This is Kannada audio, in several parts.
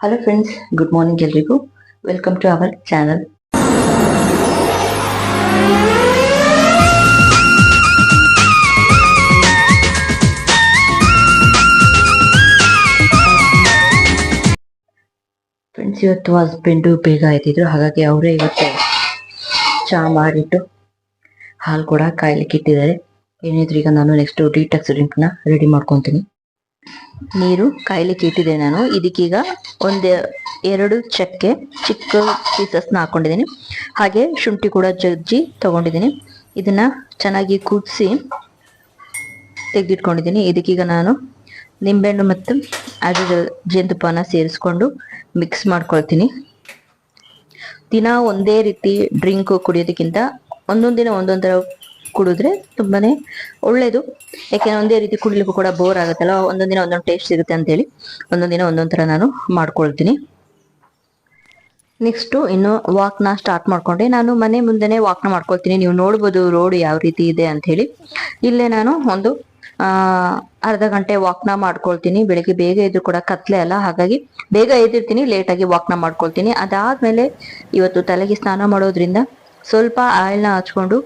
ಹಲೋ ಫ್ರೆಂಡ್ಸ್ ಗುಡ್ ಮಾರ್ನಿಂಗ್ ಎಲ್ರಿಗೂ. Welcome to our channel friends ಇವತ್ತು ಹಸ್ಬೆಂಡು ಬೇಗ ಆಯ್ತಿದ್ರು ಹಾಗಾಗಿ ಅವರೇ ಇವತ್ತು ಚಹಾ ಮಾಡಿಟ್ಟು ಹಾಲು ಕೂಡ ಕಾಯ್ಲಿಕ್ಕೆ ಇಟ್ಟಿದ್ದಾರೆ. ಏನಿದ್ರು ಈಗ ನಾನು ನೆಕ್ಸ್ಟ್ ಡಿಟಾಕ್ಸ್ ಡ್ರಿಂಕ್ನ ರೆಡಿ ಮಾಡ್ಕೊತೀನಿ. ನೀರು ಕಾಯ್ಲಿಕ್ಕೆ ಇಟ್ಟಿದೆ ನಾನು. ಇದಕ್ಕೀಗ ಒಂದು, ಎರಡು ಚಕ್ಕೆ ಚಿಕ್ಕ ಪೀಸಸ್ನ ಹಾಕೊಂಡಿದ್ದೀನಿ. ಹಾಗೆ ಶುಂಠಿ ಕೂಡ ಜಜ್ಜಿ ತಗೊಂಡಿದ್ದೀನಿ. ಇದನ್ನ ಚೆನ್ನಾಗಿ ಕುದಿಸಿ ತೆಗೆದಿಟ್ಕೊಂಡಿದ್ದೀನಿ. ಇದಕ್ಕೀಗ ನಾನು ನಿಂಬೆಹಣ್ಣು ಮತ್ತು ಅದು ಜೇನುತುಪ್ಪನ ಸೇರಿಸ್ಕೊಂಡು ಮಿಕ್ಸ್ ಮಾಡ್ಕೊಳ್ತೀನಿ. ದಿನ ಒಂದೇ ರೀತಿ ಡ್ರಿಂಕ್ ಕುಡಿಯೋದಕ್ಕಿಂತ ಒಂದೊಂದು ದಿನ ಒಂದೊಂದು ಥರ ಕುಡಿದ್ರೆ ತುಂಬಾನೇ ಒಳ್ಳೇದು. ಯಾಕೆಂದ್ರೆ ಒಂದೇ ರೀತಿ ಕುಡಿಲಿಕ್ಕೂ ಕೂಡ ಬೋರ್ ಆಗುತ್ತಲ್ಲ, ಒಂದೊಂದು ದಿನ ಒಂದೊಂದು ಟೇಸ್ಟ್ ಸಿಗುತ್ತೆ ಅಂತೇಳಿ ಒಂದೊಂದು ದಿನ ಒಂದೊಂದು ಥರ ನಾನು ಮಾಡ್ಕೊಳ್ತೀನಿ. ನೆಕ್ಸ್ಟು ಇನ್ನು ವಾಕ್ನ ಸ್ಟಾರ್ಟ್ ಮಾಡ್ಕೊಂಡೆ. ನಾನು ಮನೆ ಮುಂದೆನೆ ವಾಕ್ನ ಮಾಡ್ಕೊಳ್ತೀನಿ. ನೀವು ನೋಡ್ಬೋದು ರೋಡ್ ಯಾವ ರೀತಿ ಇದೆ ಅಂತ ಹೇಳಿ ಇಲ್ಲೇ ನಾನು ಒಂದು ಅರ್ಧ ಗಂಟೆ ವಾಕ್ನ ಮಾಡ್ಕೊಳ್ತೀನಿ. ಬೆಳಿಗ್ಗೆ ಬೇಗ ಎದ್ದು ಕೂಡ ಕತ್ಲೆ ಅಲ್ಲ, ಹಾಗಾಗಿ ಬೇಗ ಎದ್ದಿರ್ತೀನಿ ಲೇಟಾಗಿ ವಾಕ್ನ ಮಾಡ್ಕೊಳ್ತೀನಿ. ಅದಾದ್ಮೇಲೆ ಇವತ್ತು ತಲೆಗೆ ಸ್ನಾನ ಮಾಡೋದ್ರಿಂದ ಸ್ವಲ್ಪ ಆಯಿಲ್ನ ಹಚ್ಕೊಂಡು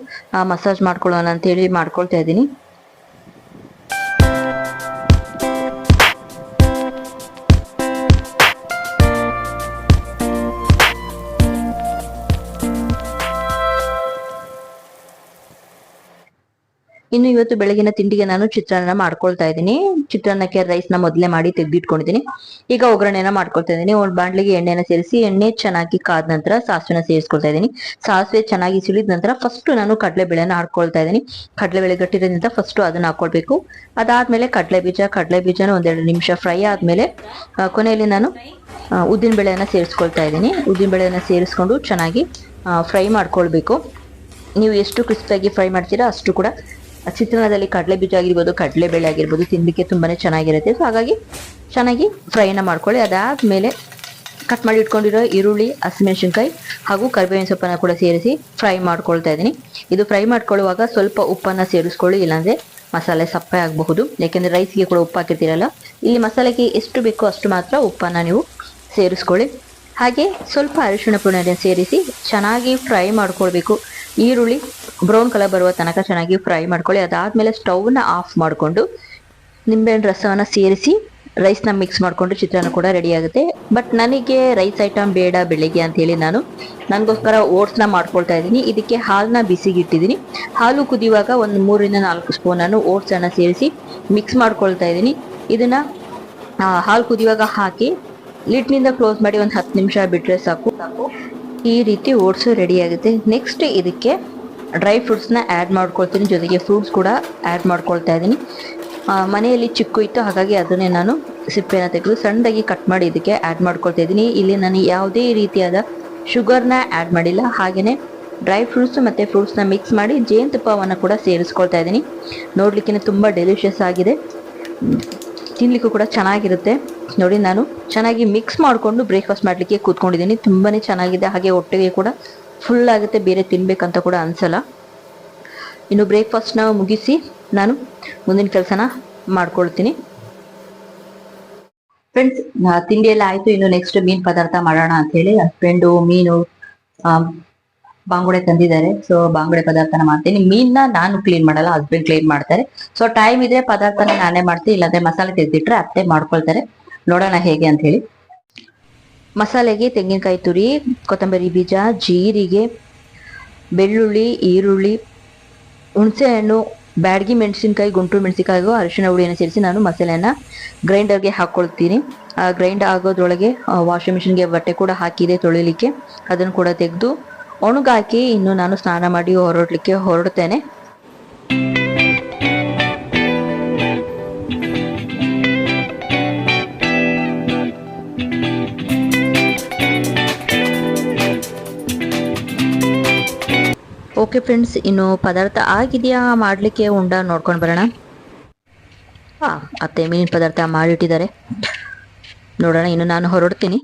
ಮಸಾಜ್ ಮಾಡ್ಕೊಳ್ಳೋಣ ಅಂತೇಳಿ ಮಾಡ್ಕೊಳ್ತಾ ಇದ್ದೀನಿ. ಇನ್ನು ಇವತ್ತು ಬೆಳಗಿನ ತಿಂಡಿಗೆ ನಾನು ಚಿತ್ರಾನ್ನ ಮಾಡ್ಕೊಳ್ತಾ ಇದ್ದೀನಿ. ಚಿತ್ರಾನ್ನಕ್ಕೆ ರೈಸ್ನ ಮೊದಲೇ ಮಾಡಿ ತೆಗೆದಿಟ್ಕೊಂಡಿದ್ದೀನಿ. ಈಗ ಒಗ್ಗರಣೆನ ಮಾಡ್ಕೊಳ್ತಾ ಇದ್ದೀನಿ. ಒಂದು ಬಾಂಡ್ಲಿಗೆ ಎಣ್ಣೆನ ಸೇರಿಸಿ, ಎಣ್ಣೆ ಚೆನ್ನಾಗಿ ಕಾದ ನಂತರ ಸಾಸಿವೆನ ಸೇರಿಸ್ಕೊಳ್ತಾ ಇದ್ದೀನಿ. ಸಾಸಿವೆ ಚೆನ್ನಾಗಿ ಸಿಳಿದ ನಂತರ ಫಸ್ಟ್ ನಾನು ಕಡಲೆ ಕಡಲೆಬೇಳೆನ ಹಾಡ್ಕೊಳ್ತಾ ಇದ್ದೀನಿ. ಕಡಲೆಬೇಳೆ ಗಟ್ಟಿರೋದ್ರಿಂದ ಫಸ್ಟ್ ಅದನ್ನ ಹಾಕೊಳ್ಬೇಕು. ಅದಾದ್ಮೇಲೆ ಕಡಲೆ ಬೀಜ ಕಡಲೆ ಬೀಜನ ಒಂದೆರಡು ನಿಮಿಷ ಫ್ರೈ ಆದ್ಮೇಲೆ ಕೊನೆಯಲ್ಲಿ ನಾನು ಉದ್ದಿನ ಬೇಳೆನ ಸೇರಿಸ್ಕೊಳ್ತಾ ಇದ್ದೀನಿ. ಉದ್ದಿನ ಬೇಳೆನ ಸೇರಿಸ್ಕೊಂಡು ಚೆನ್ನಾಗಿ ಫ್ರೈ ಮಾಡ್ಕೊಳ್ಬೇಕು. ನೀವು ಎಷ್ಟು ಕ್ರಿಸ್ಪಿಯಾಗಿ ಫ್ರೈ ಮಾಡ್ತೀರಾ ಅಷ್ಟು ಕೂಡ ಚಿತ್ರಾನ್ನದಲ್ಲಿ ಕಡಲೆ ಬೀಜ ಆಗಿರ್ಬೋದು, ಕಡಲೆ ಬೇಳೆ ಆಗಿರ್ಬೋದು ತಿನ್ನಲಿಕ್ಕೆ ತುಂಬಾ ಚೆನ್ನಾಗಿರುತ್ತೆ. ಸೊ ಹಾಗಾಗಿ ಚೆನ್ನಾಗಿ ಫ್ರೈನ ಮಾಡ್ಕೊಳ್ಳಿ. ಅದಾದ್ಮೇಲೆ ಕಟ್ ಮಾಡಿ ಇಟ್ಕೊಂಡಿರೋ ಈರುಳ್ಳಿ, ಹಸಿಮೆಣಸಿನ್ಕಾಯಿ ಹಾಗೂ ಕರಿಬೇವಿನ ಸೊಪ್ಪನ್ನು ಕೂಡ ಸೇರಿಸಿ ಫ್ರೈ ಮಾಡ್ಕೊಳ್ತಾ ಇದ್ದೀನಿ. ಇದು ಫ್ರೈ ಮಾಡ್ಕೊಳ್ಳುವಾಗ ಸ್ವಲ್ಪ ಉಪ್ಪನ್ನು ಸೇರಿಸ್ಕೊಳ್ಳಿ, ಇಲ್ಲಾಂದರೆ ಮಸಾಲೆ ಸಪ್ಪೆ ಆಗಬಹುದು. ಯಾಕೆಂದರೆ ರೈಸ್ಗೆ ಕೂಡ ಉಪ್ಪು ಹಾಕಿರ್ತೀರಲ್ಲ, ಇಲ್ಲಿ ಮಸಾಲೆಗೆ ಎಷ್ಟು ಬೇಕೋ ಅಷ್ಟು ಮಾತ್ರ ಉಪ್ಪನ್ನು ನೀವು ಸೇರಿಸ್ಕೊಳ್ಳಿ. ಹಾಗೆ ಸ್ವಲ್ಪ ಅರಿಶಿಣ ಪುಣ್ಯ ಸೇರಿಸಿ ಚೆನ್ನಾಗಿ ಫ್ರೈ ಮಾಡ್ಕೊಳ್ಬೇಕು. ಈರುಳ್ಳಿ ಬ್ರೌನ್ ಕಲರ್ ಬರುವ ತನಕ ಚೆನ್ನಾಗಿ ಫ್ರೈ ಮಾಡ್ಕೊಳ್ಳಿ. ಅದಾದ್ಮೇಲೆ ಸ್ಟವ್ನ ಆಫ್ ಮಾಡಿಕೊಂಡು ನಿಂಬೆಹಣ್ಣು ರಸವನ್ನ ಸೇರಿಸಿ ರೈಸ್ನ ಮಿಕ್ಸ್ ಮಾಡಿಕೊಂಡು ಚಿತ್ರಾನ್ನ ಕೂಡ ರೆಡಿ ಆಗುತ್ತೆ. ಬಟ್ ನನಗೆ ರೈಸ್ ಐಟಮ್ ಬೇಡ ಬೆಳಿಗ್ಗೆ ಅಂತ ಹೇಳಿ ನಾನು ನನಗೋಸ್ಕರ ಓಟ್ಸ್ನ ಮಾಡ್ಕೊಳ್ತಾ ಇದ್ದೀನಿ. ಇದಕ್ಕೆ ಹಾಲನ್ನ ಬಿಸಿಗಿಟ್ಟಿದ್ದೀನಿ. ಹಾಲು ಕುದಿಯುವಾಗ ಒಂದು ಮೂರರಿಂದ ನಾಲ್ಕು ಸ್ಪೂನನ್ನು ಓಟ್ಸ್ ಅನ್ನ ಸೇರಿಸಿ ಮಿಕ್ಸ್ ಮಾಡ್ಕೊಳ್ತಾ ಇದ್ದೀನಿ. ಇದನ್ನ ಹಾಲು ಕುದಿಯುವಾಗ ಹಾಕಿ ಲಿಟ್ನಿಂದ ಕ್ಲೋಸ್ ಮಾಡಿ ಒಂದು ಹತ್ತು ನಿಮಿಷ ಬಿಟ್ಟರೆ ಸಾಕು ಸಾಕು. ಈ ರೀತಿ ಓಟ್ಸು ರೆಡಿ ಆಗುತ್ತೆ. ನೆಕ್ಸ್ಟ್ ಇದಕ್ಕೆ ಡ್ರೈ ಫ್ರೂಟ್ಸ್ನ ಆ್ಯಡ್ ಮಾಡ್ಕೊಳ್ತೀನಿ. ಜೊತೆಗೆ ಫ್ರೂಟ್ಸ್ ಕೂಡ ಆ್ಯಡ್ ಮಾಡ್ಕೊಳ್ತಾ ಇದ್ದೀನಿ. ಮನೆಯಲ್ಲಿ ಚಿಕ್ಕು ಇತ್ತು, ಹಾಗಾಗಿ ಅದನ್ನೇ ನಾನು ಸಿಪ್ಪೆನ ತೆಗೆದು ಸಣ್ಣದಾಗಿ ಕಟ್ ಮಾಡಿ ಇದಕ್ಕೆ ಆ್ಯಡ್ ಮಾಡ್ಕೊಳ್ತಾ ಇದ್ದೀನಿ. ಇಲ್ಲಿ ನಾನು ಯಾವುದೇ ರೀತಿಯಾದ ಶುಗರ್ನ ಆ್ಯಡ್ ಮಾಡಿಲ್ಲ. ಹಾಗೆಯೇ ಡ್ರೈ ಫ್ರೂಟ್ಸ್ ಮತ್ತು ಫ್ರೂಟ್ಸ್ನ ಮಿಕ್ಸ್ ಮಾಡಿ ಜೇನುತುಪ್ಪವನ್ನು ಕೂಡ ಸೇರಿಸ್ಕೊಳ್ತಾ ಇದ್ದೀನಿ. ನೋಡಲಿಕ್ಕೆ ತುಂಬ ಡೆಲಿಷಿಯಸ್ ಆಗಿದೆ. ತಿನ್ಲಿಕ್ಕೂ ಕೂಡ ಚೆನ್ನಾಗಿರುತ್ತೆ. ನೋಡಿ ನಾನು ಚೆನ್ನಾಗಿ ಮಿಕ್ಸ್ ಮಾಡಿಕೊಂಡು ಬ್ರೇಕ್ಫಾಸ್ಟ್ ಮಾಡಲಿಕ್ಕೆ ಕೂತ್ಕೊಂಡಿದ್ದೀನಿ. ತುಂಬಾನೇ ಚೆನ್ನಾಗಿದೆ. ಹಾಗೆ ಹೊಟ್ಟೆಗೆ ಕೂಡ ಫುಲ್ ಆಗುತ್ತೆ. ಬೇರೆ ತಿನ್ಬೇಕಂತ ಕೂಡ ಅನಿಸಲ್ಲ. ಇನ್ನು ಬ್ರೇಕ್ಫಾಸ್ಟ್ನ ಮುಗಿಸಿ ನಾನು ಮುಂದಿನ ಕೆಲಸನ ಮಾಡ್ಕೊಳ್ತೀನಿ. ಫ್ರೆಂಡ್ಸ್ ತಿಂಡಿ ಎಲ್ಲ ಆಯ್ತು. ಇನ್ನು ನೆಕ್ಸ್ಟ್ ಮೀನ್ ಪದಾರ್ಥ ಮಾಡೋಣ ಅಂತ ಹೇಳಿ ಹಸ್ಬೆಂಡು ಮೀನು ಬಾಂಗುಡೆ ತಂದಿದ್ದಾರೆ. ಸೊ ಬಾಂಗುಡೆ ಪದಾರ್ಥನ ಮಾಡ್ತೀನಿ. ಮೀನ್ನ ನಾನು ಕ್ಲೀನ್ ಮಾಡಲ್ಲ ಹಸ್ಬೆಂಡ್ ಕ್ಲೀನ್ ಮಾಡ್ತಾರೆ. ಸೊ ಟೈಮ್ ಇದ್ರೆ ಪದಾರ್ಥನ ನಾನೇ ಮಾಡ್ತೀನಿ. ಇಲ್ಲಾಂದ್ರೆ ಮಸಾಲೆ ತೆಗೆದಿಟ್ರೆ ಅತ್ತೆ ಮಾಡ್ಕೊಳ್ತಾರೆ. ನೋಡೋಣ ಹೇಗೆ ಅಂತ ಹೇಳಿ. ಮಸಾಲೆಗೆ ತೆಂಗಿನಕಾಯಿ ತುರಿ, ಕೊತ್ತಂಬರಿ ಬೀಜ, ಜೀರಿಗೆ, ಬೆಳ್ಳುಳ್ಳಿ, ಈರುಳ್ಳಿ, ಹುಣಸೆಹಣ್ಣು, ಬ್ಯಾಡ್ಗಿ ಮೆಣಸಿನ್ಕಾಯಿ ಗುಂಟೂರು ಮೆಣಸಿನ್ಕಾಯಿಗೂ ಅರಿಶಿನ ಹುಳಿಯನ್ನು ಸೇರಿಸಿ ನಾನು ಮಸಾಲೆಯನ್ನು ಗ್ರೈಂಡರ್ಗೆ ಹಾಕ್ಕೊಳ್ತೀನಿ ಗ್ರೈಂಡ್ ಆಗೋದ್ರೊಳಗೆ ವಾಷಿಂಗ್ ಮಿಷಿನ್ಗೆ ಬಟ್ಟೆ ಕೂಡ ಹಾಕಿದೆ ತೊಳಿಲಿಕ್ಕೆ ಅದನ್ನು ಕೂಡ ತೆಗೆದು ಒಣಗಾಕಿ ಇನ್ನು ನಾನು ಸ್ನಾನ ಮಾಡಿ ಹೊರಡ್ಲಿಕ್ಕೆ ಹೊರಡ್ತೇನೆ. ಓಕೆ ಫ್ರೆಂಡ್ಸ್, ಇನ್ನು ಪದಾರ್ಥ ಆಗಿದೆಯಾ ಮಾಡಲಿಕ್ಕೆ ಉಂಡ ನೋಡ್ಕೊಂಡು ಬರೋಣ. ಹಾಂ, ಅತ್ತೆ ಮೀನಿನ ಪದಾರ್ಥ ಮಾಡಿಟ್ಟಿದ್ದಾರೆ. ನೋಡೋಣ, ಇನ್ನು ನಾನು ಹೊರಡ್ತೀನಿ.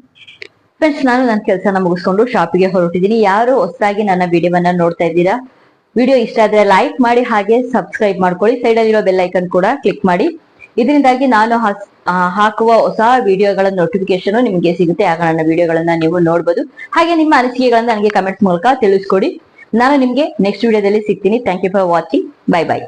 ಫ್ರೆಂಡ್ಸ್ ನಾನು ನನ್ನ ಕೆಲಸನ ಮುಗಿಸ್ಕೊಂಡು ಶಾಪಿಗೆ ಹೊರಟಿದ್ದೀನಿ ಯಾರು ಹೊಸದಾಗಿ ನನ್ನ ವಿಡಿಯೋವನ್ನ ನೋಡ್ತಾ ಇದ್ದೀರಾ, ವಿಡಿಯೋ ಇಷ್ಟ ಆದ್ರೆ ಲೈಕ್ ಮಾಡಿ ಹಾಗೆ ಸಬ್ಸ್ಕ್ರೈಬ್ ಮಾಡ್ಕೊಳ್ಳಿ. ಸೈಡಲ್ಲಿರೋ ಬೆಲ್ ಐಕನ್ ಕೂಡ ಕ್ಲಿಕ್ ಮಾಡಿ. ಇದರಿಂದಾಗಿ ನಾನು ಹಾಕುವ ಹೊಸ ವಿಡಿಯೋಗಳ ನೋಟಿಫಿಕೇಶನ್ ನಿಮಗೆ ಸಿಗುತ್ತೆ. ಆಗ ನನ್ನ ವಿಡಿಯೋಗಳನ್ನ ನೀವು ನೋಡಬಹುದು ಹಾಗೆ ನಿಮ್ಮ ಅನಿಸಿಕೆಗಳನ್ನ ನನಗೆ ಕಮೆಂಟ್ಸ್ ಮೂಲಕ ತಿಳಿಸ್ಕೊಡಿ. ನಾನು ನಿಮಗೆ ನೆಕ್ಸ್ಟ್ ವಿಡಿಯೋದಲ್ಲಿ ಸಿಗ್ತೀನಿ. Thank you for watching bye bye